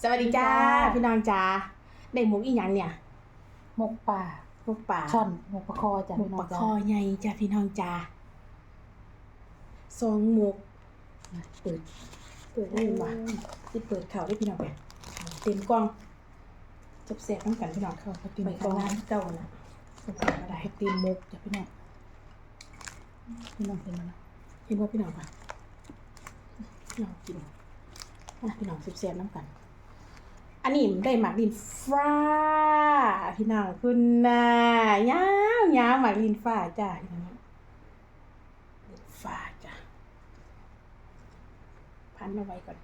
สวัสดีจ้าจ้าพี่น้องจ้าได้หมกอีหยังเนี่ยหมกป่าหมกป่าช่อนหมกปลาคอจ้ะหมกพี่น้อปงลาจ้ะคอใหญ่จ้าพี่น้องจ้าสองหมกมาเปิดเปิดได้ไหมวะที่เปิดข่าวได้พี่น้องไปเต็มกล้องจับแสบน้ำกันพี่น้องเข้าไปกินไปข้าข้างงล่าล่างงเก่านะสงสารมาได้ไข่ตีนหมกจ้ะพี่น้องพี่น้องเห็นไหมล่ะเห็นว่าพี่น้องปะพี่น้องกินอะพี่น้องแสบๆน้ำกัน อันนี้ได้หมากลินฟ้า พี่น้องคุณน่ะยาวยาวหมากลินฟ้าจ้าพี่น้องลินฟ้าจ้าพันเอาไว้ก่อน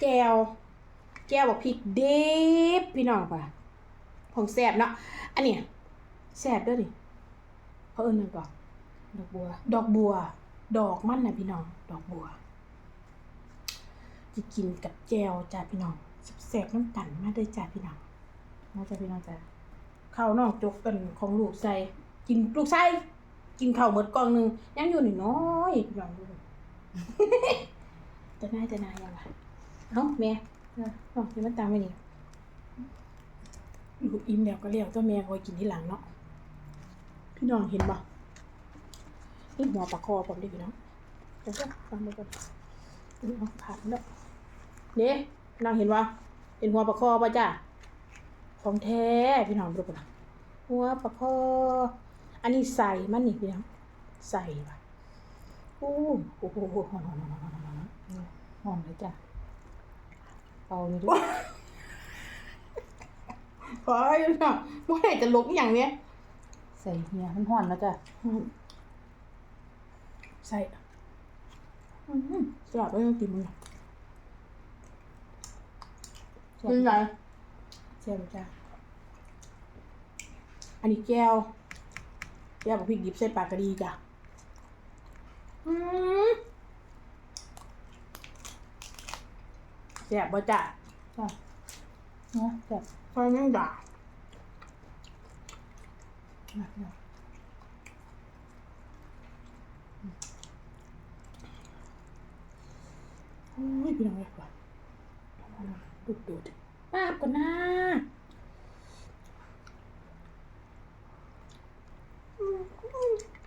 แจวแจวบอกพริกเดบพี่น้องป่ะของแสบเนาะอันนี้แสบด้วยดิเขาเอิ้นหยังก่อนดอกบัว ดอกบัว ดอกมันนะพี่น้อง ดอกบัว จะกินกับแจวจ้าพี่น้องแสบน้ำกันมาได้จ้าพี่น้องน่าจะพี่น้องจ้ะข้าวนอกจกกันของลูกใส่กินลูกใส่กินข้าวหมดกองหนึ่งยังอยู่นี่น้อยพี่องดูจะน่าจะนายยังไงเอ้าแม่จ้ะเอ๋อเดี๋ยวมันตามไปนี่ลูกอิ่มแล้วก็เลี้ยวตัวแม่คอยกินที่หลังเนาะพี่น้องเห็นปะนี่หัวปลาคอผมดิพี่น้องเดี๋ยวก็ฟังไปก่อนนี่เอาผ่านแล้ว เนี่พี่น้องเห็นปะเห็นหัวปลาคอปะจ้ะของแท้พี่น้องดูปะหัวปลาคอ อันนี้ใส่มันนี่พี่น้องใส่ปะโอ้โหโอ้โหหอนหอนหอนหอนหอนหอนหอมเลยจ้ะเป่านี่ด้วยขอให้พี่น้องเมื่อไหร่จะลุกอย่างเนี้ยใส่เฮียมันห่อนแล้วจ้ะใส่อืมสลับไม่ต้องกิมึงแซ่ บเป็นไรแซ่บจ้าอันนี้แก้ว แก้วบอกพริกดิบใส่ปลากกระดีจ้ะอืมแซ่บบ่จ้ะจ้ะเนาะแซ่บไฟแม่งด่ามากเลยโอ้ยพี่น้องเลยก่อ นดูดดูดป้าบก่อนนะ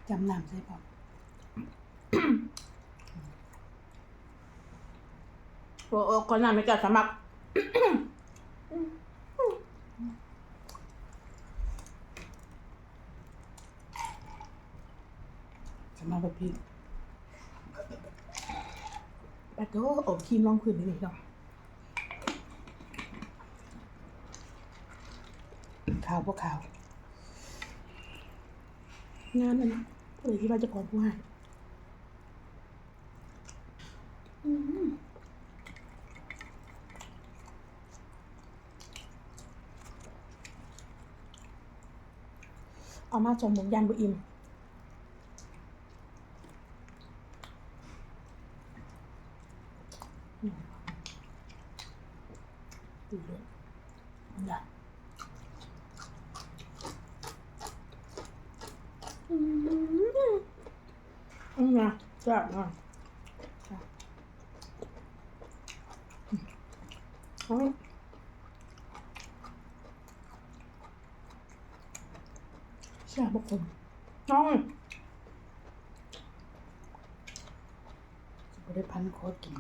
จำนำใส่พร้อมโอ้โอ้ก่อนหน้าไม่จัดสมัครจะมาแบบพี่ปัดโตโอ้คีมลองคืนนี่เนาะ ข่าวพวกข่าว งานอันเลยที่ว่าจะขอผู้ให้เอามาชมหมูยันบุอิมอืมดีเลยนะอืมอืมนะ แซ่บมากค่ะอืมเอาแซ่บบุกคนน้องจะได้พันคอกิน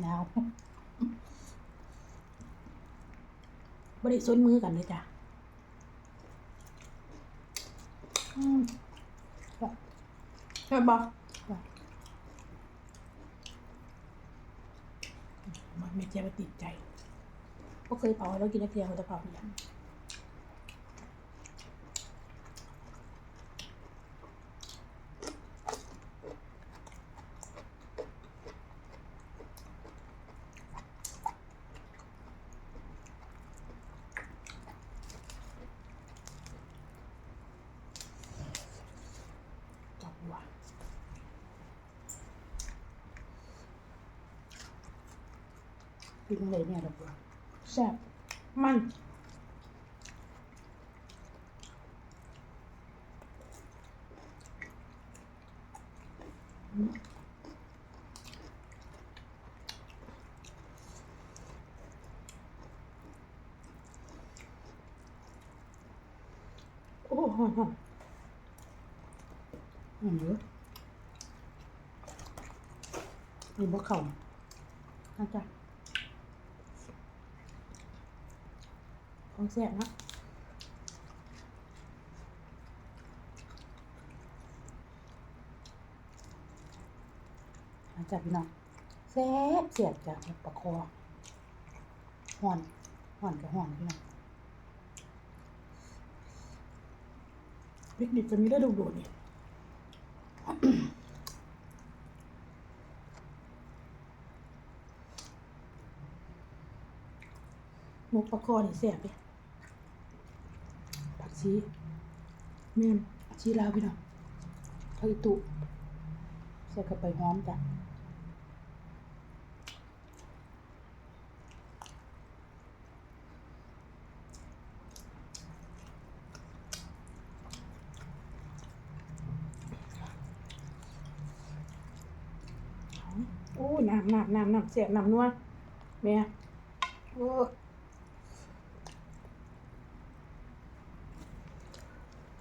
หนาวบริสุทธิ์มือกันเลยจ้ะอืมจ้ะใช่ปะ จ้ะ มัน ไม่เจ็บติดใจก็เคยเผาแล้วกินนักเรียนเขาจะเผาอย่าง กินเลยเนี่ยดอกบัวแซ่บมันโอ้โหอมหอมเยอะมีบะเข่านะจ๊ะ ของแซ่บเนาะน่าจะพี่น้องแซ่บเสียบจากปลาคอห่อนห่อนกับห่อนพี่น้องพริกดิบจะมีได้ดูดูนี่หมกปลาคอนี่แซ่บเลย ผักชีแม่นผักชีลาวพี่น้องเทยตุใส่เข้าไปหอมจ้ะโอ้น้ำน้ำน้ำน้ำแซ่บน้ำนัวแม่โอ้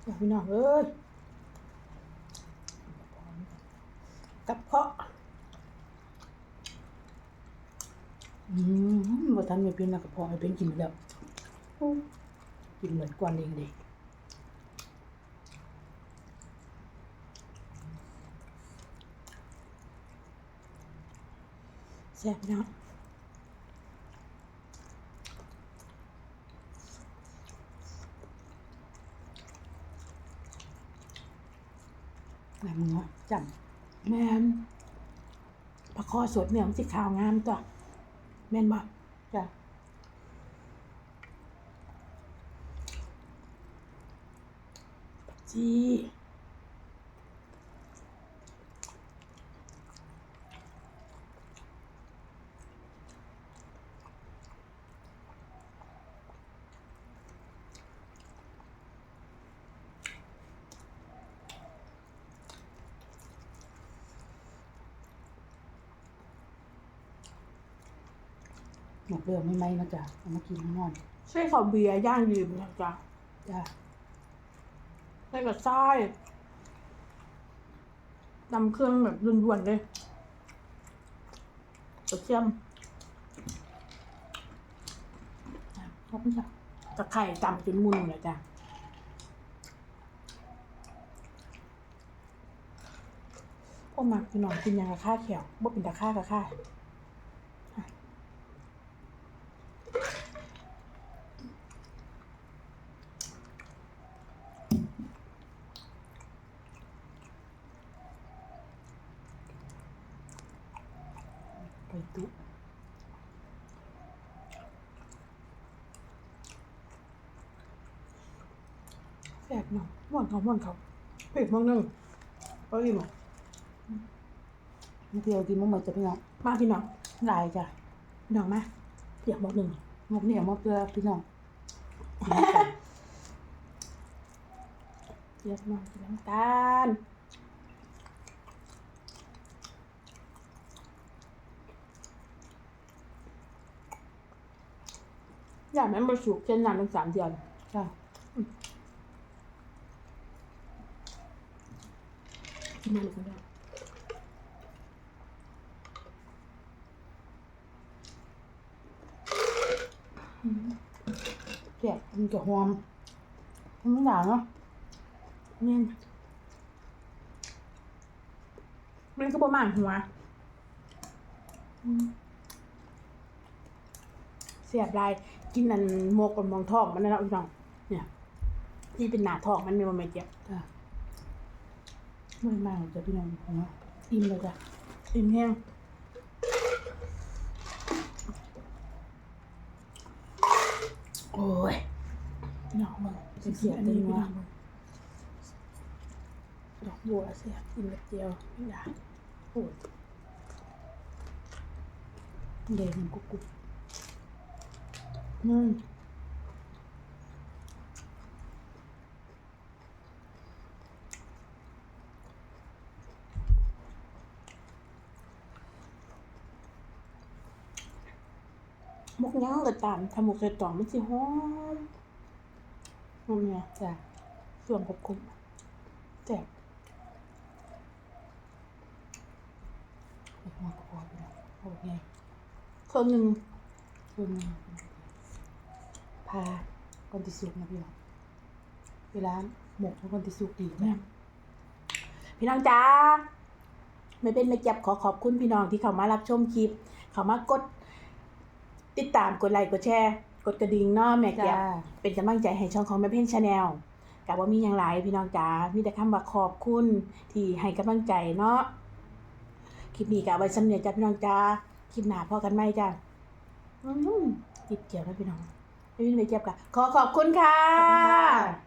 อยาก พี่น้องเอ้ยกับเพาะอืมบ่ทันไม่เป็นแล้วก็พอให้เป็นกินแล้วกินเหมือนกวนเองเด็กแซ่บเนาะ งามงัวจแม่นปลาคอสดเนี่ยมันสิขาวงามจ้ะแม่นบ่จ้ะจี หมกเรื่องไม่ไหมนะจ๊ะเอามากินข้างนอนใช่ข้าวเบียร์ย่างยืมนะจ๊ะจ้ะใส่กับไส้นำเครื่องแบบด่วนๆเลยกระเทียมขอบคุณจ้ะตะไคร่ตำจนมุนเลยจ้ะพ่อมักพี่น้องกินยังกะค่าเขียวบ่เป็นตะค่ากะค่า ไป ตุแซ่บเนาะม่วนเขาม่วนเขาเผ็ดมากนึงเอาอีกหมดมาเที่ยวกินมื้อหมดจ้ะพี่น้องมาพี่น้องหลายจ้ะพี่น้องมาเดี๋ยวหมดหนึ่งหมกเนี่ยมาเพื่อพี่น้องเดี๋ยวน้องกินน้ำตาล อยากให้มันสุกเช่นนานเป็นสามเดือนจ้ะกินมาเลยก็ได้แซ่บมันจะหอมมันไม่หนาเนาะเนี่ยมันก็ประมาณหัวอืมเสียบลาย กินอันโมกกับมองทองมันนะเราอีกน้องเนี่ยที่เป็นหนาทองมันมีมันไม่เจ็บจ้ะไม่มากจ้ะพี่น้องของเราอิ่มเลยจ้ะอิ่มแห้งโอ้ยพี่น้องมึงจะเสียบเลยว่าดอกบัวเสียบกินแบบเดียวไม่ได้โอ้ยเดยมันกุ๊กกุ๊ก อืมมกย่างก็ตามทำหมกใส่ตอมันสิหอมหอมเนี่ยจ้ะส่วนครบคุ้มแซ่บหัวปลาคอพี่น้องโอ้ยเครื่องหนึ่งเพิ่มมา พาก่อนที่สุกนะพี่น้องเวลาหมกมันก่อนที่สุกดีแม่นะพี่น้องจ้าไม่เป็นไม่เจ็บขอขอบคุณพี่น้องที่เข้ามารับชมคลิป เข้ามากด ติดตามกดไลค์กดแชร์ กดกระดิ่งเนาะแม่แก้จ้าวเป็นกำลังใจให้ช่องของแม่เพ่นชาแนลกับว่ามีอย่างไรพี่น้องจ๋ามีแต่คำว่าขอบคุณที่ให้กำลังใจเนาะคลิปนี้กับไว้สำเนียจ้าพี่น้องจ้าคลิปหน้าพอกันไหมจ้าอืมติดเกี่ยวนะพี่น้อง ไม่เป็นไม่เก็บกะขอขอขอบคุณค่ะ